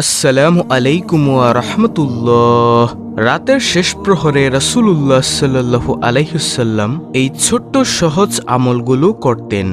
আসসালামু আলাইকুম রহমতুল্লাহ। রাতের শেষ প্রহরে রসুল্লাহ সাল্লাহ আলাইহিসাল্লাম এই ছোট্ট সহজ আমলগুলো করতেন,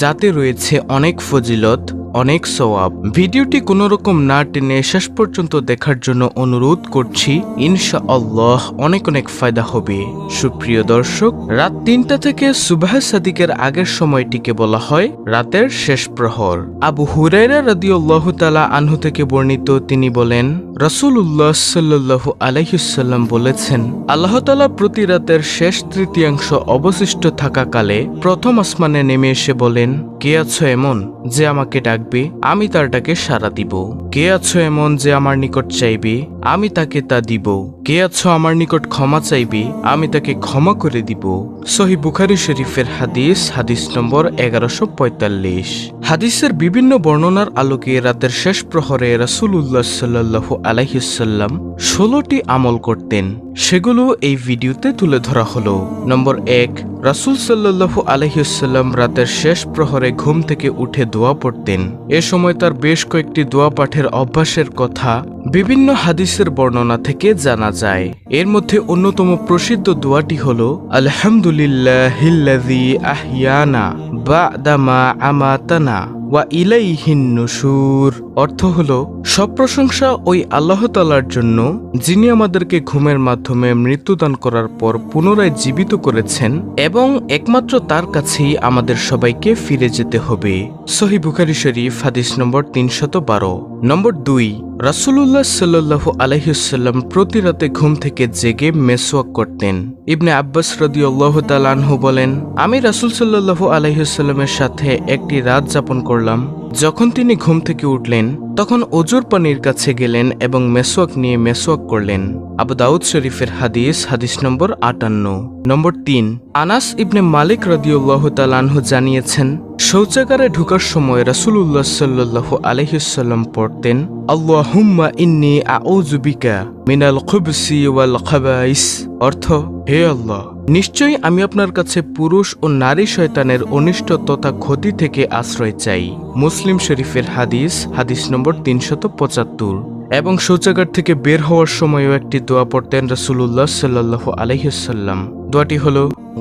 যাতে রয়েছে অনেক ফজিলত অনেক সওয়াব। ভিডিওটি কোনো রকম না টেনে শেষ পর্যন্ত দেখার জন্য অনুরোধ করছি ইনশা আল্লাহ অনেক অনেক ফায়দা হবে। সুপ্রিয় দর্শক, রাত তিনটা থেকে সুবাহ সাদিকের আগের সময়টিকে বলা হয় রাতের শেষ প্রহর। আবু হুরাইরা রাদিয়াল্লাহু তাআলা আনহু থেকে বর্ণিত তিনি বলেন, রাসূলুল্লাহ সাল্লাল্লাহু আলাইহিসাল্লাম বলেছেন, আল্লাহ তাআলা প্রতি রাতের শেষ তৃতীয়াংশ অবশিষ্ট থাকাকালে প্রথম আসমানে নেমে এসে বলেন, কে আছো এমন যে আমাকে ডাকবে আমি তার ডাকে সাড়া দিব। কে আছো এমন যে আমার নিকট চাইবে? আমি তাকে তা দিব। কে আছো আমার নিকট ক্ষমা চাইবে? আমি তাকে ক্ষমা করে দিব। সহি বুখারি শরীফের হাদিস হাদিস নম্বর এগারোশো পঁয়তাল্লিশ। হাদিসের বিভিন্ন বর্ণনার আলোকে রাতের শেষ প্রহরে রাসূলুল্লাহ সাল্লাল্লাহু আলাইহিসাল্লাম ষোলোটি আমল করতেন। সেগুলো এই ভিডিওতে তুলে ধরা হলো। নম্বর এক, রাসূল সাল্লাল্লাহু আলহিসাল্লাম রাতের শেষ প্রহরে ঘুম থেকে উঠে দোয়া পড়তেন। এ সময় তার বেশ কয়েকটি দোয়া পাঠের অভ্যাসের কথা বিভিন্ন হাদিসের বর্ণনা থেকে জানা যায়। এর মধ্যে অন্যতম প্রসিদ্ধ দোয়াটি হল, আলহামদুলিল্লাহিল্লাযী আহিয়ানা বা দামা আমাতানা। ওয়া ইলাইহিন নুসুর অর্থ হল, সব প্রশংসা ওই আল্লাহ তালার জন্য, যিনি আমাদেরকে ঘুমের মাধ্যমে মৃত্যুদান করার পর পুনরায় জীবিত করেছেন এবং একমাত্র তার কাছেই আমাদের সবাইকে ফিরে যেতে হবে। সহি বুখারি শরীফ, হাদিস নম্বর তিনশত বারো। নম্বর দুই, রাসুলুল্লাহ সাল্লু আলহিসাল্লাম প্রতি রাতে ঘুম থেকে জেগে মেসওয়াক করতেন। ইবনে আব্বাস রদি আল্লাহ তালানহু বলেন, আমি রাসুল সাল্লাহু আলহিসাল্লামের সাথে একটি রাত যাপন করলাম যখন তিনি ঘুম থেকে উঠলেন, তখন অজুর পানির কাছে গেলেন এবং মেসোয়াক নিয়ে মেসোয়াক করলেন। আবু দাউদ শরীফের হাদিস হাদিস নম্বর আটান্ন। নম্বর তিন, আনাস ইবনে মালিক রদিউল্লাহ তালানহ জানিয়েছেন শৌচাগারে ঢুকার সময় রাসুলুল্লাহ সাল্লাহ আলহিসাল্লাম পড়তেন, আল্লাহুম্মা ইন্নি আউজুবিকা মিনাল খুবসি ওয়াল খাবাইস। অর্থ, হে আল্লাহ, নিশ্চয়ই আমি আপনার কাছে পুরুষ ও নারী শয়তানের অনিষ্ট তথা ক্ষতি থেকে আশ্রয় চাই। মুসলিম শরীফের হাদিস হাদিস নম্বর তিনশত পঁচাত্তর। এবং শৌচাগার থেকে বের হওয়ার সময়ও একটি দোয়া পড়তেন রাসুলুল্লাহ সাল্লাহ আলহিসাল্লাম দোয়াটি হল,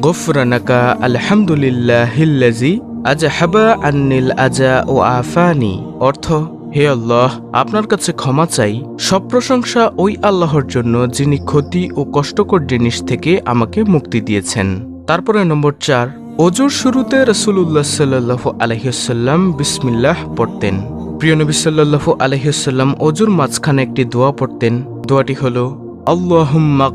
গফরানাকা আলহামদুলিল্লাহ হিল্লাজি আজা হাবা আন্নিল আজা ও আফানি। অর্থ, হে আল্লাহ, আপনার কাছে ক্ষমা চাই। সব প্রশংসা ওই আল্লাহর জন্য যিনি ক্ষতি ও কষ্টকর জিনিস থেকে আমাকে মুক্তি দিয়েছেন। তারপরে নম্বর চার অজুর শুরুতে রসুল্লাহ সাল্লাহ আলহিসাল্লাম বিসমিল্লাহ পড়তেন। প্রিয় নবী সাল্লাহ অজুর মাঝখানে একটি দোয়া পড়তেন। দোয়াটি হল আল্লাহুম্মা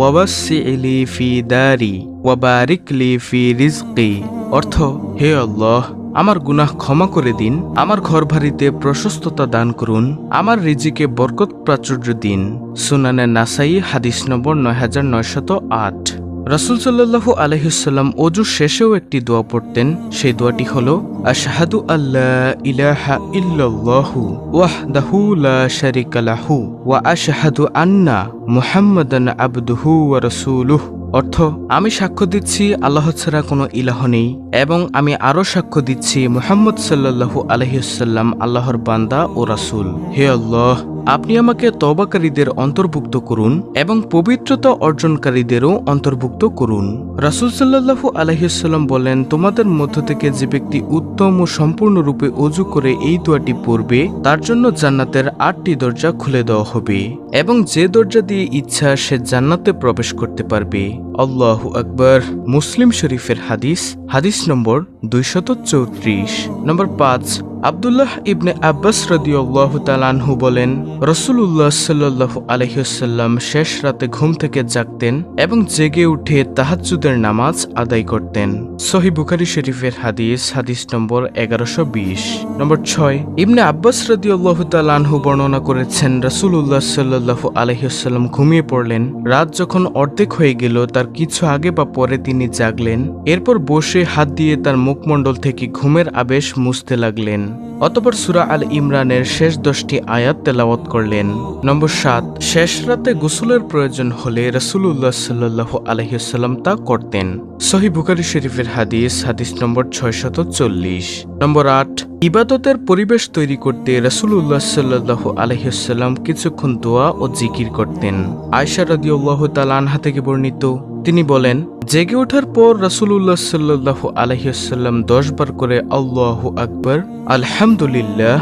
ووسع لي في داري وبارك لي ফি رزقي অর্থ, হে আল্লাহ, আমার গুনাহ ক্ষমা করে দিন, আমার ঘর ভারিতে প্রশস্ততা দান করুন, আমার রিজিকে বরকত প্রাচুর্য দিন। সুনানে নাসাই, হাদিস নম্বর নয় হাজার নয়শত আট। রাসুল সাল্লাহু আলহিসাল্লাম অজুর শেষেও একটি দোয়া পড়তেন। সেই দোয়াটি হল, আশাহাদু আল্লাহ ইলাহা ইল্লাল্লাহু ওয়াহদাহু লা শারিকা লাহু ওয়া আশাহাদু আন্না মুহাম্মাদান আবদুহু ওয়া রাসূলুহু। অর্থ, আমি সাক্ষ্য দিচ্ছি, আল্লাহ ছাড়া কোনো ইলাহ নেই। এবং আমি আরও সাক্ষ্য দিচ্ছি মুহাম্মদ সাল্লাল্লাহু আলহিসাল্লাম আল্লাহর বান্দা ও রাসূল। হে আল্লাহ, আপনি আমাকে তবাকারীদের অন্তর্ভুক্ত করুন এবং পবিত্রতা অর্জনকারীদেরও অন্তর্ভুক্ত করুন। রাসুল সাল্লাহু আলহিসাল্লাম বলেন, তোমাদের মধ্য থেকে যে ব্যক্তি উত্তম ও সম্পূর্ণরূপে অজু করে এই দোয়াটি পড়বে, তার জন্য জান্নাতের আটটি দরজা খুলে দেওয়া হবে এবং যে দরজা দিয়ে ইচ্ছা, সে জান্নাতে প্রবেশ করতে পারবে। আল্লাহ আকবর। মুসলিম শরীফের হাদিস হাদিস নম্বর দুইশত চৌত্রিশ, নম্বর পাঁচ, আবদুল্লাহ ইবনে আব্বাস রদিউল্লাহ তালানহু বলেন রসুল্লাহ সাল্লাহ আলহিসাল্লাম শেষ রাতে ঘুম থেকে জাগতেন এবং জেগে উঠে তাহাজ্জুদের নামাজ আদায় করতেন। সহি বুখারি শরীফের হাদিস হাদিস নম্বর এগারোশো বিশ, নম্বর ছয়, ইবনে আব্বাস রদিউল্লাহ তালানহু বর্ণনা করেছেন রসুল্লাহ সাল্লাহ আলহিসাল্লাম ঘুমিয়ে পড়লেন, রাত যখন অর্ধেক হয়ে গেল, তার কিছু আগে বা পরে তিনি জাগলেন, এরপর বসে হাত দিয়ে তার মুখ মুখমণ্ডল থেকে ঘুমের আবেশ মুছতে লাগলেন। অতপর সুরা আল ইমরানের শেষ দশটি আয়াত তেলাওয়াত করলেন। নম্বর সাত, শেষ রাতে গোসলের প্রয়োজন হলে রসুল্লাহ সাল্লাহ আলহিসাল্লাম তা করতেন। সহি বুখারি শরীফের হাদিস হাদিস নম্বর ছয়শত চল্লিশ। নম্বর আট, ইবাদতের পরিবেশ তৈরি করতে রসুল্লাহ সাল্লাহ আলহিসাল্লাম কিছুক্ষণ দোয়া ও জিকির করতেন। আয়সা রাদিউল্লাহ তালানহা থেকে বর্ণিত, তিনি বলেন জেগে ওঠার পর রাসুল্লাহ সাল্লাহ আলহিসাল্লাম দশ বার করে আল্লাহ আকবর, আলহামদুলিল্লাহ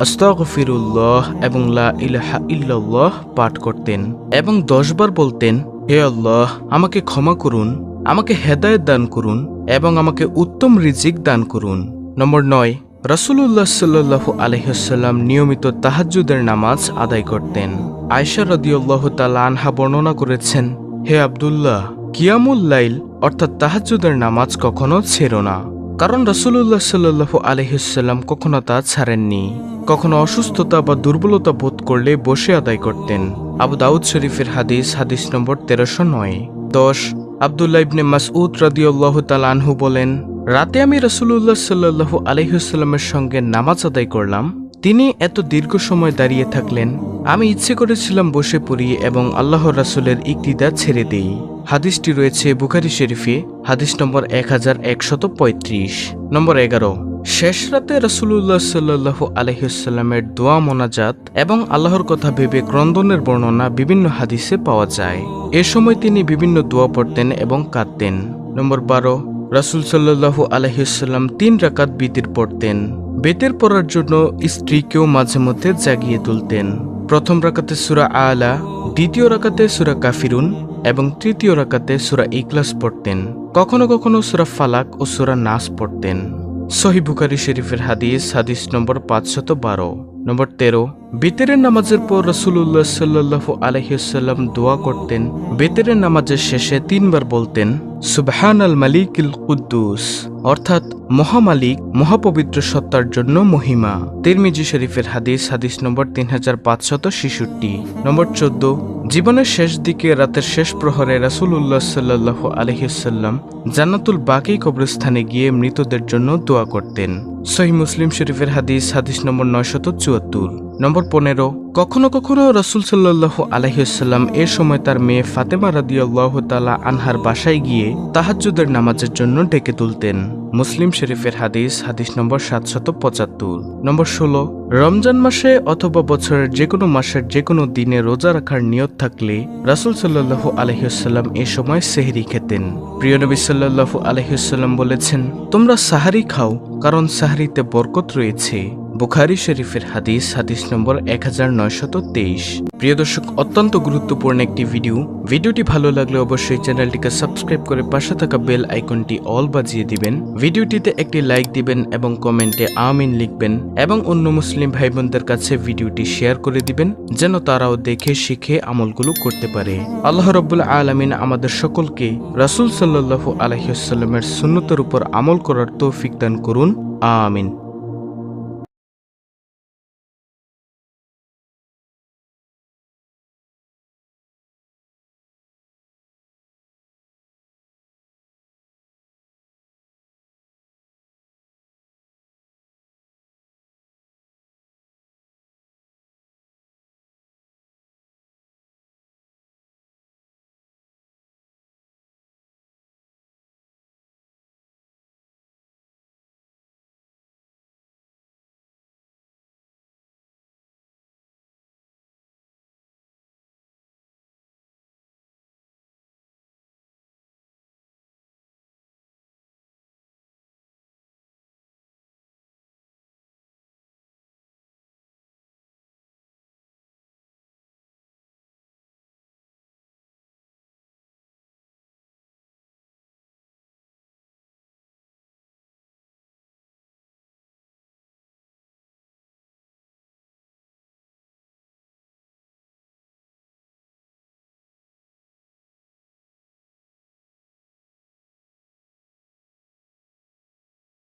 আস্তাগফিরুল্লাহ এবং লা ইলাহা ইল্লাল্লাহ পাঠ করতেন। এবং দশবার বলতেন, হে আল্লাহ, আমাকে ক্ষমা করুন, আমাকে হেদায়ত দান করুন এবং আমাকে উত্তম রিজিক দান করুন। নম্বর নয়, রাসুলুল্লাহ সাল্লাহ আলহিসাল্লাম নিয়মিত তাহাজ্জুদের নামাজ আদায় করতেন। আয়সা রদিউল্লাহ তালা আনহা বর্ণনা করেছেন হে আবদুল্লাহ, কিয়ামুল লাইল, অর্থাৎ তাহাজ্জুদের নামাজ কখনো ছেড়ো না। কারণ রসুল্লাহ সাল্লু আলহিসাল্লাম কখনো তা ছাড়েননি। কখনো অসুস্থতা বা দুর্বলতা বোধ করলে বসে আদায় করতেন। আবু দাউদ শরীফের হাদিস হাদিস নম্বর তেরোশো নয়। দশ, আবদুল্লাহ ইবনে মাসউদ রাদিউল্লাহ তালানহু বলেন, রাতে আমি রসুল্লাহ সাল্লু আলহিসাল্লামের সঙ্গে নামাজ আদায় করলাম। তিনি এত দীর্ঘ সময় দাঁড়িয়ে থাকলেন, আমি ইচ্ছে করেছিলাম বসে পড়ি এবং আল্লাহ রাসুলের ইকতিদা ছেড়ে দেই। হাদিসটি রয়েছে বুখারি শরীফে, হাদিস নম্বর এক হাজার একশত পঁয়ত্রিশ। নম্বর এগারো, শেষ রাতে রসুল্লাহ সাল্লাহ আলহিসাল্লামের দোয়া মোনাজাত এবং আল্লাহর কথা ভেবে ক্রন্দনের বর্ণনা বিভিন্ন হাদিসে পাওয়া যায়। এ সময় তিনি বিভিন্ন দোয়া পড়তেন এবং কাঁদতেন। নম্বর বারো, রাসুল সাল্লাহু আলহিসাল্লাম তিন রাকাত বিতির পড়তেন। বেতের পড়ার জন্য স্ত্রীকেও মাঝে মধ্যে জাগিয়ে তুলতেন। প্রথম রাকাতে সুরা আলা, দ্বিতীয় রাকাতে সুরা কাফিরুন এবং তৃতীয় রাকাতে সুরা ইকলাস পড়তেন। কখনো কখনো সুরা ফালাক ও সুরা নাস পড়তেন। সহি বুখারি শরীফের হাদিস হাদিস নম্বর পাঁচশত বারো। নম্বর তেরো, বেতেরের নামাজের পর রসুল্লাহ সাল্লাহ আলহিসাল্লাম দোয়া করতেন। বেতেরের নামাজের শেষে তিনবার বলতেন সুবহান আল মালিক ইল কুদ্দুস অর্থাৎ মহামালিক, মহাপবিত্র সত্তার জন্য মহিমা। তিরমিজি শরীফের হাদিস হাদিস নম্বর তিন হাজার পাঁচশত ছেষট্টি। নম্বর চোদ্দ, জীবনের শেষ দিকে রাতের শেষ প্রহরে রাসুল্লাহ সাল্লাহ আলহিসাল্লাম জান্নাতুল বাকি কবরস্থানে গিয়ে মৃতদের জন্য দোয়া করতেন। সহি মুসলিম শরীফের হাদিস হাদিস নম্বর নয়শত চুয়াত্তর। নম্বর পনেরো, কখনো কখনো রসুল সাল্লাহ আলহিসাল্লাম এ সময় তার মেয়ে ফাতেমা রাদিয়াল্লাহ তালা আনহার বাসায় গিয়ে তাহাজ্জুদের নামাজের জন্য ডেকে তুলতেন। মুসলিম শরীফের হাদিস হাদিস নম্বর সাতশত পঁচাত্তর। নম্বর ষোলো, রমজান মাসে অথবা বছরের যে কোনো মাসের যে কোনো দিনে রোজা রাখার নিয়ত থাকলে রাসুল সাল্লাহু আলহিসাল্লাম এ সময় সেহরি খেতেন। প্রিয় নবী সাল্লাহু আলহিসাল্লাম বলেছেন, তোমরা সাহারি খাও, কারণ সাহারিতে বরকত রয়েছে। বুখারি শরীফের হাদিস হাদিস নম্বর এক হাজার তেইশ। প্রিয় দর্শক, অত্যন্ত গুরুত্বপূর্ণ একটি ভিডিও। ভিডিওটি ভালো লাগলে অবশ্যই চ্যানেলটিকে সাবস্ক্রাইব করে পাশে থাকা বেল আইকনটি অল বাজিয়ে দিবেন। ভিডিওটিতে একটি লাইক দিবেন এবং কমেন্টে আমিন লিখবেন এবং অন্য মুসলিম ভাই বোনদের কাছে ভিডিওটি শেয়ার করে দিবেন, যেন তারাও দেখে, শিখে আমলগুলো করতে পারে। আল্লাহ রব্বুল আলমিন আমাদের সকলকে রাসুল সাল্লাহ আলহিসাল্লামের সুন্নতের উপর আমল করার তৌফিক দান করুন। আমিন।